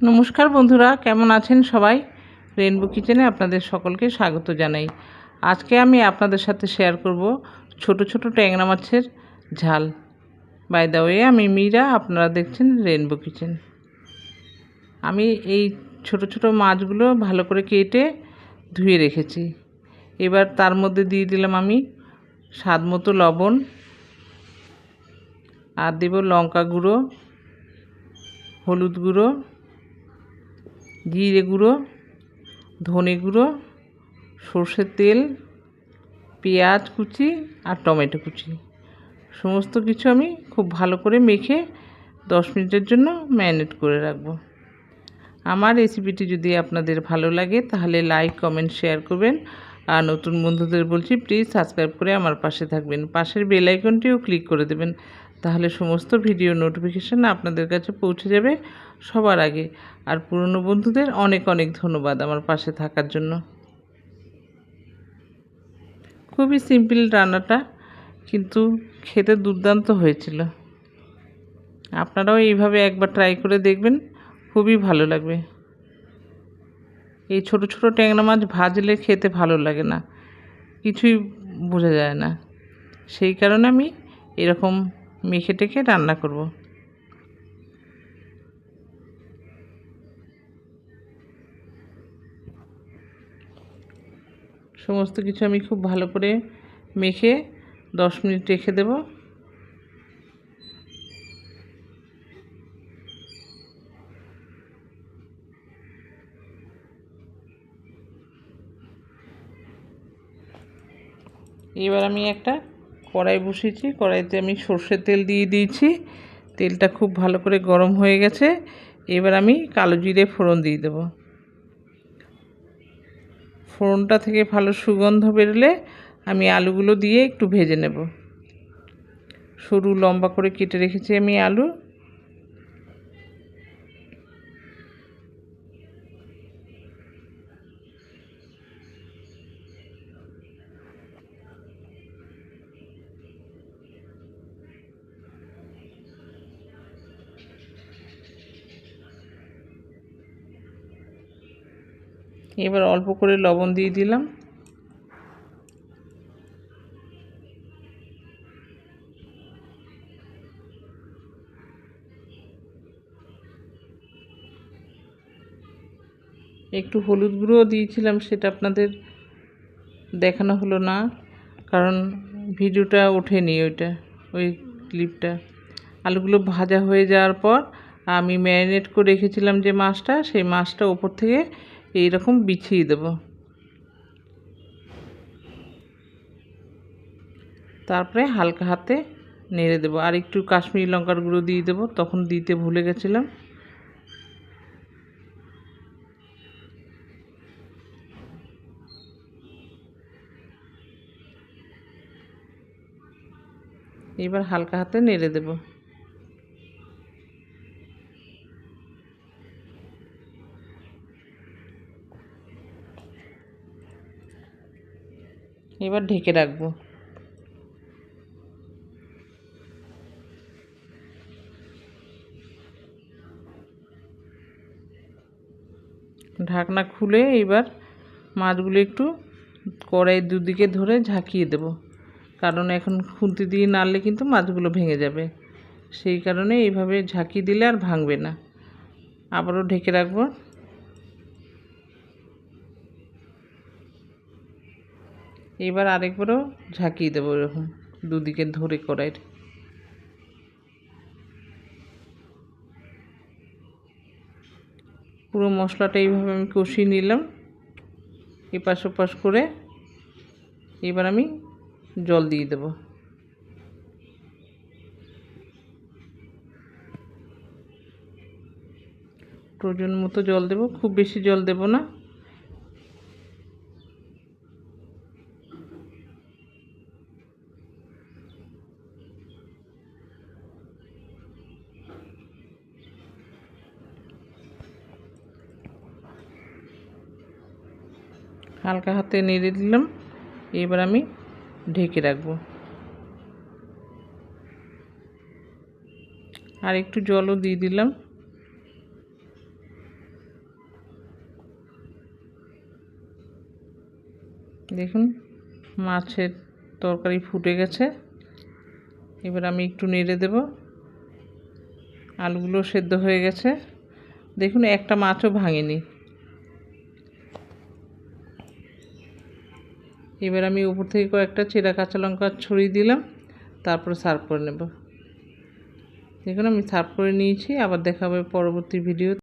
নমস্কার বন্ধুরা, কেমন আছেন সবাই? রেনবো কিচেনে আপনাদের সকলকে স্বাগত জানাই। আজকে আমি আপনাদের সাথে শেয়ার করব ছোট ছোট ট্যাংরা মাছের ঝাল। বাই ওয়ে আমি মীরা, আপনারা দেখছেন রেনবো কিচেন আমি এই ছোট ছোট মাছগুলো ভালো করে কেটে ধুয়ে রেখেছি। এবার তার মধ্যে দিয়ে দিলাম আমি স্বাদ মতো লবণ আর দেব লঙ্কা গুঁড়ো, হলুদ গুঁড়ো জিরে গুঁড়ো, ধনে গুঁড়ো, সর্ষের তেল, পেঁয়াজ কুচি আর টমেটো কুচি। সমস্ত কিছু আমি খুব ভালো করে মেখে দশ মিনিটের জন্য ম্যারিনেট করে রাখব। আমার রেসিপিটি যদি আপনাদের ভালো লাগে, তাহলে লাইক, কমেন্ট, শেয়ার করবেন। আর নতুন বন্ধুদের বলছি, প্লিজ সাবস্ক্রাইব করে আমার পাশে থাকবেন। পাশের বেল আইকনটিও ক্লিক করে দেবেন। তাহলে সমস্ত ভিডিও নোটিফিকেশান আপনাদের কাছে পৌঁছে যাবে সবার আগে। আর পুরনো বন্ধুদের অনেক অনেক ধন্যবাদ আমার পাশে থাকার জন্য। খুবই সিম্পল রান্নাটা, কিন্তু খেতে দুর্দান্ত হয়েছিল। আপনারাও এইভাবে একবার ট্রাই করে দেখবেন, খুবই ভালো লাগবে। এই ছোট ছোট ট্যাংরা মাছ ভাজলে খেতে ভালো লাগে না, কিছুই বোঝা যায় না। সেই কারণে আমি এরকম মেখে টেখে রান্না করব। সমস্ত কিছু আমি খুব ভালো করে মেখে দশ মিনিট রেখে দেব। এবার আমি একটা কড়াই বসিয়েছি, কড়াইতে আমি সর্ষের তেল দিয়ে দিয়েছি। তেলটা খুব ভালো করে গরম হয়ে গেছে। এবার আমি কালো জিরে ফোড়ন দিয়ে দেব। ফোড়নটা থেকে ভালো সুগন্ধ বেরোলে আমি আলুগুলো দিয়ে একটু ভেজে নেব। সরু লম্বা করে কেটে রেখেছি আমি আলু। এবার অল্প করে লবণ দিয়ে দিলাম। একটু হলুদ গুঁড়োও দিয়েছিলাম, সেটা আপনাদের দেখানো হলো না, কারণ ভিডিওটা ওঠেনি ওইটা, ওই ক্লিপটা। আলুগুলো ভাজা হয়ে যাওয়ার পর আমি ম্যারিনেট করে রেখেছিলাম যে মাছটা, সেই মাছটা ওপর থেকে এই রকম বিছিয়ে দেব। তারপরে হালকা হাতে নেড়ে দেবো। আর একটু কাশ্মীরি লঙ্কার গুঁড়ো দিয়ে দেবো, তখন দিতে ভুলে গেছিলাম। এবার হালকা হাতে নেড়ে দেবো। এবার ঢেকে রাখব। ঢাকনা খুলে এবার মাছগুলো একটু কড়াই দুদিকে ধরে ঝাঁকিয়ে দেব। কারণ এখন খুন্তি দিয়ে নাড়লে কিন্তু মাছগুলো ভেঙে যাবে। সেই কারণে এইভাবে ঝাঁকি দিলে আর ভাঙবে না। আবারও ঢেকে রাখব। এবার আরেকবারও ঝাঁকিয়ে দেবো এরকম দুদিকে ধরে কড়াইয়ের পুরো মশলাটা এইভাবে আমি কষিয়ে নিলাম। এপাশ ওপাশ করে এবার আমি জল দিয়ে দেব। প্রয়োজন মতো জল দেব, খুব বেশি জল দেব না। হালকা হাতে নেড়ে দিলাম। এবার আমি ঢেকে রাখব। আর একটু জলও দিয়ে দিলাম। দেখুন, মাছের তরকারি ফুটে গেছে। এবার আমি একটু নেড়ে দেব। আলুগুলো সেদ্ধ হয়ে গেছে। দেখুন, একটা মাছও ভাঙেনি। এবার আমি উপর থেকে কয়েকটা চেরা কাঁচা লঙ্কা ছড়িয়ে দিলাম, তারপর সার্ভ করে নেব। দেখুন, আমি সার্ভ করে নিয়েছি, আবার দেখা হবে পরবর্তী ভিডিও